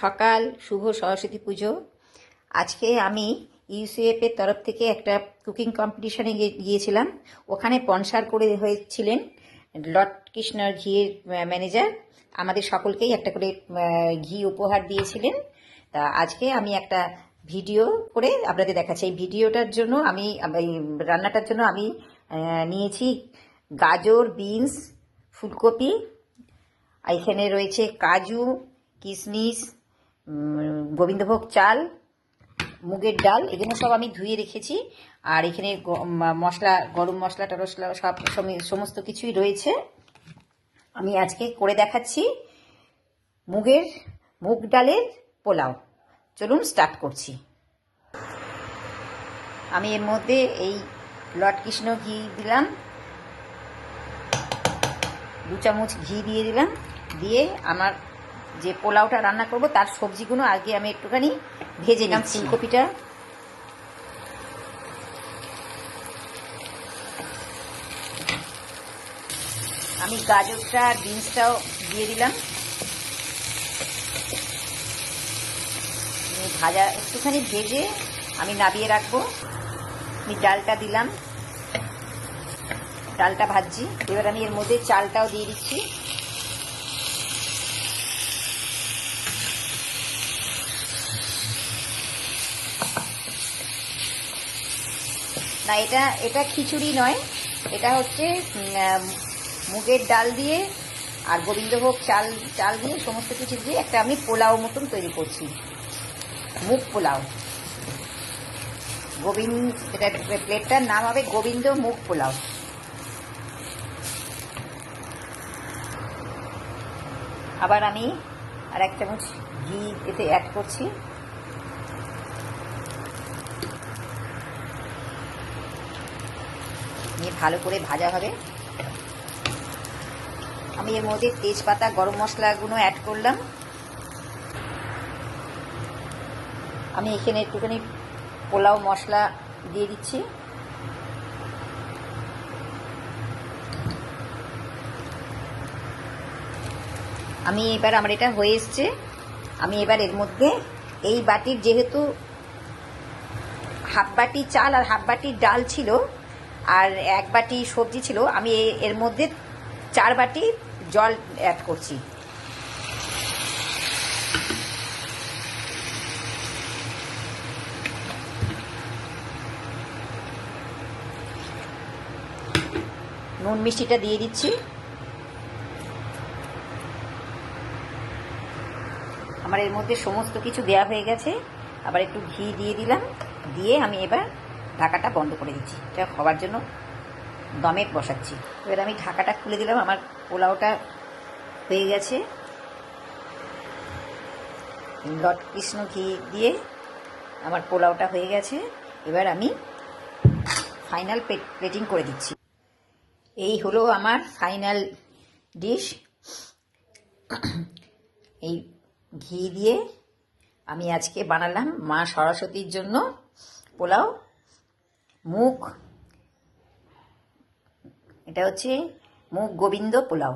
সকাল, শুভ সরস্বতী পুজো। আজকে আমি ইউসিএফ এর তরফ থেকে একটা কুকিং কম্পিটিশনে গিয়েছিলাম। ওখানে স্পন্সার করে হয়েছিলেন লর্ড কৃষ্ণর ঘিয়ের ম্যানেজার। আমাদের সকলকেই একটা করে ঘি উপহার দিয়েছিলেন। তা আজকে আমি একটা ভিডিও করে আপনাদের দেখাচ্ছি। এই ভিডিওটার জন্য আমি রান্নাটার জন্য আমি নিয়েছি গাজর, বিনস, ফুলকপি। এখানে রয়েছে কাজু কিশমিশ গোবিন্দভোগ চাল, মুগের ডাল এগুলো সব আমি ধুয়ে রেখেছি। আর এখানে মশলা, গরম মশলা টরসলা সব সমি- সমস্ত কিছুই রয়েছে। আমি আজকে করে দেখাচ্ছি মুগের, মুগ ডালের পোলাও। চলুন স্টার্ট করছি। আমি এর মধ্যে এই লট কৃষ্ণ ঘি দিলাম। দু চামচ ঘি দিয়ে দিলাম। দিয়ে আমার যে পোলাওটা রান্না করব তার সবজিগুলো আগে আমি একটুখানি ভেজে নিলাম ফুলকপিটা। আমি গাজরটা আর বিনসটাও দিয়ে দিলাম। ভাজা একটুখানি ভেজে আমি নাবিয়ে রাখব। আমি ডালটা দিলাম। ডালটা ভাজছি। এবার আমি এর মধ্যে চালটাও দিয়ে দিচ্ছি। না, এটা এটা খিচুড়ি নয়, এটা হচ্ছে মুগের ডাল দিয়ে আর গোবিন্দভোগ চাল চাল দিয়ে, সমস্ত কিছু দিয়ে একটা আমি পোলাও মতন তৈরি করছি। মুগ পোলাও। গোবিন্দ, এটা প্লেটটার নাম হবে গোবিন্দ মুগ পোলাও। আবার আমি আর এক চামচ ঘি এতে অ্যাড করছি। নিয়ে ভালো করে ভাজা হবে। আমি এর মধ্যে তেজপাতা, গরম মশলাগুলো অ্যাড করলাম। আমি এখানে একটুখানি পোলাও মশলা দিয়ে দিচ্ছি। আমি এবার, আমার এটা হয়ে এসছে। আমি এবার এর মধ্যে এই বাটির যেহেতু হাফ বাটি চাল আর হাফ বাটি ডাল ছিল আর এক বাটি সবজি ছিল, আমি এর মধ্যে চার বাটি জল অ্যাড করছি। নুন মিষ্টিটা দিয়ে দিচ্ছি। আমার এর মধ্যে সমস্ত কিছু দেয়া হয়ে গেছে। আবার একটু ঘি দিয়ে দিলাম। দিয়ে আমি এবার ঢাকাটা বন্ধ করে দিচ্ছি। এটা হওয়ার জন্য দমে বসাচ্ছি। এবার আমি ঢাকাটা খুলে দিলাম, আমার পোলাওটা হয়ে গেছে। লট কৃষ্ণ ঘি দিয়ে আমার পোলাওটা হয়ে গেছে। এবার আমি ফাইনাল প্লেটিং করে দিচ্ছি। এই হলো আমার ফাইনাল ডিশ। এই ঘি দিয়ে আমি আজকে বানালাম মা সরস্বতীর জন্য পোলাও। মুগ এটা হচ্ছে মুখ গোবিন্দ পোলাও।